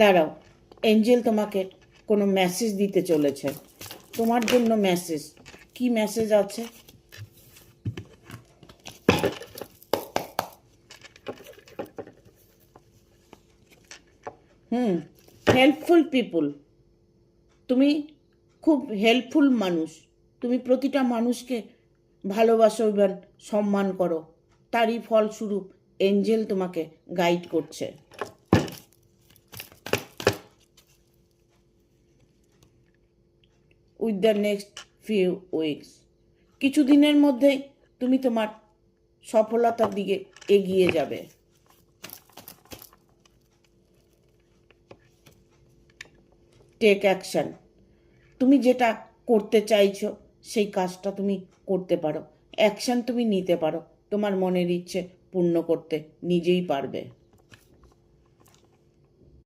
দাঁড়াও এঞ্জেল তোমাকে কোনো মেসেজ দিতে চলেছে। তোমার জন্য মেসেজ কি মেসেজ আছে? হুম হেল্পফুল পিপুল তুমি খুব হেল্পফুল মানুষ। তুমি প্রতিটা মানুষকে ভালোবাসো এবং সম্মান করো। তারই ফলস্বরূপ এঞ্জেল তোমাকে গাইড করছে। With the next few weeks কিছু দিনের মধ্যেই তুমি তোমার সফলতার দিকে এগিয়ে যাবে। টেক অ্যাকশন তুমি যেটা করতে চাইছো, সেই কাজটা তুমি করতে পারো। অ্যাকশন তুমি নিতে পারো। তোমার মনের ইচ্ছে পূর্ণ করতে নিজেই পারবে।